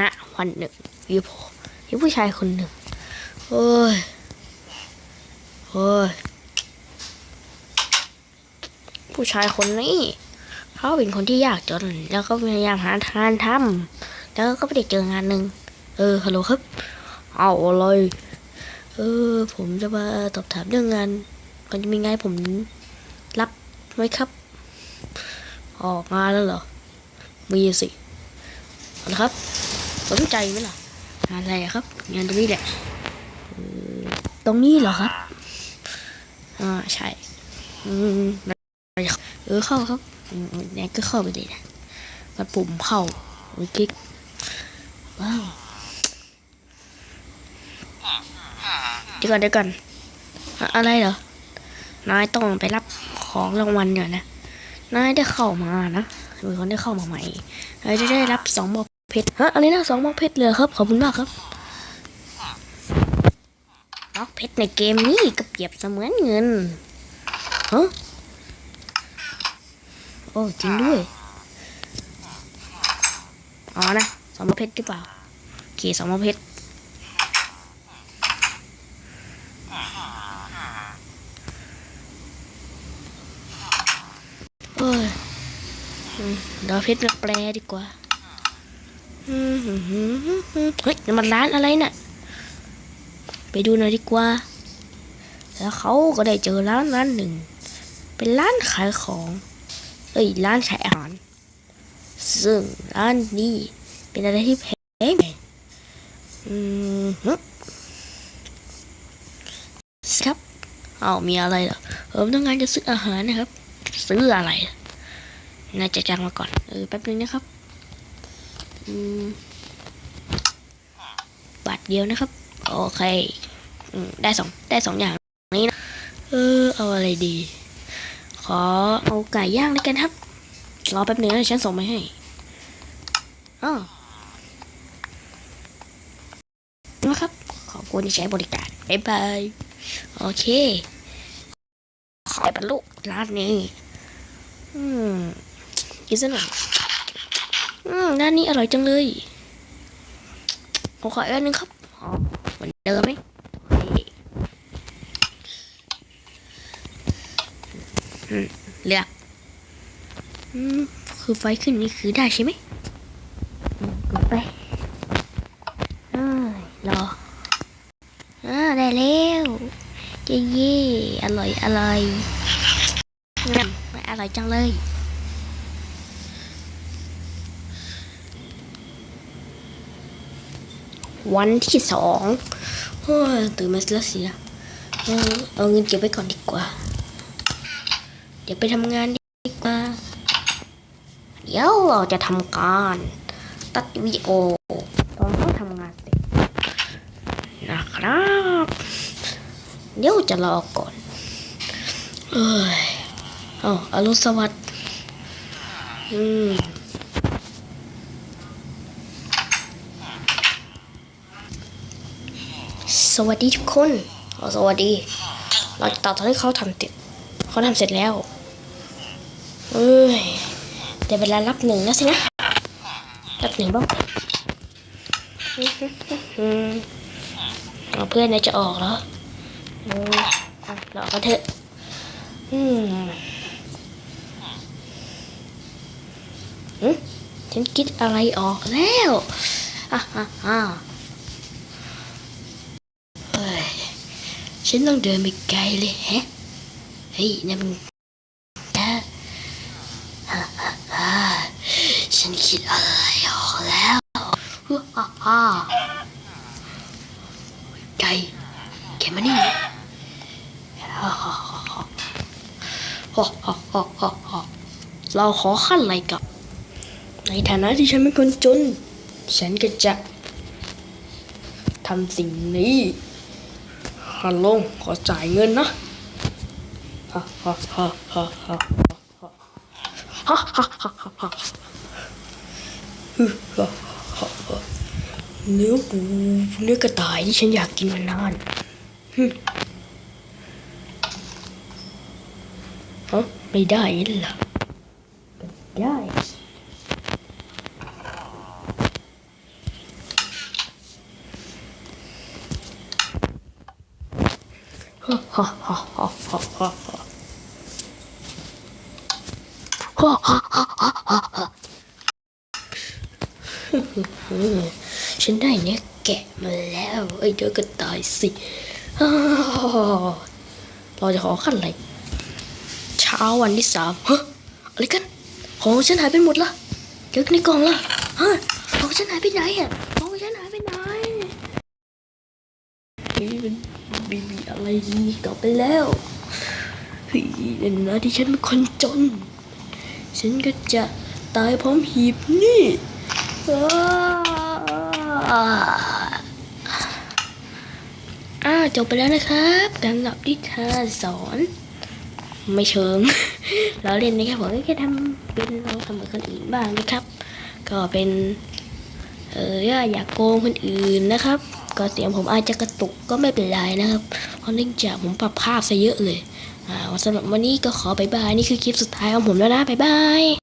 ณวันหนึ่งมีผู้มีผู้ชายคนหนึ่งโอ้ยโอ้ยผู้ชายคนนี้ เขาเป็นคนที่ยากจน แล้วก็พยายามหางานทำแล้วก็ไม่ได้เจองานหนึ่งเออฮัลโหลครับ เอาอะไรเออ ผมจะมาตอบถามเรื่องงานมันจะมีงานผมรับไหมครับ ออกงานแล้วเหรอมีสิเอะครับ สนใจไหมล่ะงานอะไรอะครับ งานตรงนี้แหละเออตรงนี้เหรอครับอ่าใช่อืมเออเข้าครับอืมเนี่ยก็เข้าไปเลยนะกดปุ่มเข้าโอเคลิกว้าวเดี๋ยวก่อนเดี๋ยวก่อนอะอะไรเหรอนายต้องไปรับของรางวัลเดี๋ยวนะนายได้เข้ามานะมีคนได้เข้ามาใหม่นายจะได้รับสองบอก เพชรฮะอะไรนะสองบอกเพชรเลยครับ ขอบคุณมากครับบล็อกเพชรในเกมนี้ก็เปรียบเสมือนเงินฮะโอ้จริงด้วยอ๋อนะสองบอกเพชรหรือเปล่าโอเคสองบอกเพชรโอ้ยอืมเดี๋ยวเพชรมาแปลดีกว่า เฮ้ยนี่มันร้านอะไรน่ะ ไปดูหน่อยดีกว่า แล้วเขาก็ได้เจอร้านร้านหนึ่ง เป็นร้านขายของเอ้ยร้านขายอาหาร ซึ่งร้านนี้เป็นอะไรที่แพงอืมครับเอ้ามีอะไรเหรอเออผมต้องการจะซื้ออาหารนะครับ ซื้ออะไรน่าจะจังมาก่อน เออแป๊บนึงนะครับ บาทเดียวนะครับ โอเคอได้สองได้สองอย่างนี้นะเออเอาอะไรดี ขอเอาไก่ย่างแล้วกันครับ รอแป๊บนึงนะฉันส่งไปให้อ้าวนะครับ ขอบคุณที่ใช้บริการบ๊ายบายโอเคขายบรรลุร้านนี้ อืมกินซะหน่อย อืมร้านนี้อร่อยจังเลยผมขออีกอันหนึงครับอ๋อเหมือนเดิมไหมโอเคอืมเลือกอืมคือไฟขึ้นนี่คือได้ใช่ไหมอืมกดไปอ่ารออ่าได้แล้วเย้เย่อร่อยอร่อยงามอร่อยจังเลย วันที่สองโอ้ตื่นมาแล้วเสียเออเอาเงินเก็บไว้ก่อนดีกว่า เดี๋ยวไปทำงานดีกว่า เดี๋ยวเราจะทำการตัดวิดีโอตอนเขาทำงานเสร็จนะครับ เดี๋ยวจะรอก่อน เอ้ยเออรุณสวัสดิ์อืม สวัสดีทุกคนอ๋อสวัสดี เราจะตัดตอนที่เขาทำเสร็จเขาทำเสร็จแล้วเอ้ยแต่เวลารับหนึ่งแล้วสินะ รับหนึ่งบ้างเอาเพื่อนนายจะออกเหรอเอออะเราออกกันเถอะอืมฉันคิดอะไรออกแล้วอะอะ ฉันต้องเดินไปไกลเลยฮะเฮ้ยนั่นมันนะฮ่าฮ่าฮ่าฉันคิดอะไรออกแล้วฮ่าฮ่าฮ่าไก่แกมานี่ฮ่าฮ่าฮ่าฮ่าฮ่าเราขอขั้นอะไรกับ ในฐานะที่ฉันเป็นคนจน ฉันก็จะทำสิ่งนี้ ฮัลโหลขอจ่ายเงินนะฮ่าฮ่าฮ่าฮ่าฮ่าฮ่าฮ่าฮ่าฮ่าฮ่าฮึฮ่าฮ่าฮ่าเนื้อปูเนื้อกระต่ายที่ฉันอยากกินมานานฮึฮะไม่ได้เหรอได้ ฉันได้เนื้อแกะมาแล้ว ไอ้เดี๋ยวก็ตายสิเราจะขอขั้นอะไร เช้าวันที่สามฮะอะไรกัน ของฉันหายไปหมดละเจอในกล่องละฮะของฉันหายไปไหนอะของฉันหายไปไหน นี่เป็นบีอะไรนี่กลับไปแล้วเฮ้ยเดี๋ยวนะที่ฉันเป็นคนจน ฉันก็จะตายพร้อมหีบนี่อ้าจบไปแล้วนะครับการหลับนิทานสอน ไม่เชิง เราเล่นนะครับผมก็แค่ทำเป็นลองทำเหมือนคนอื่นบ้างนะครับ ก็เป็น เอออย่าโกงคนอื่นนะครับ ก็เสียงผมอาจจะกระตุกก็ไม่เป็นไรนะครับ เพราะเนื่องจากผมปรับภาพซะเยอะเลย อ่าสำหรับวันนี้ก็ขอบายบาย นี่คือคลิปสุดท้ายของผมแล้วนะบายบาย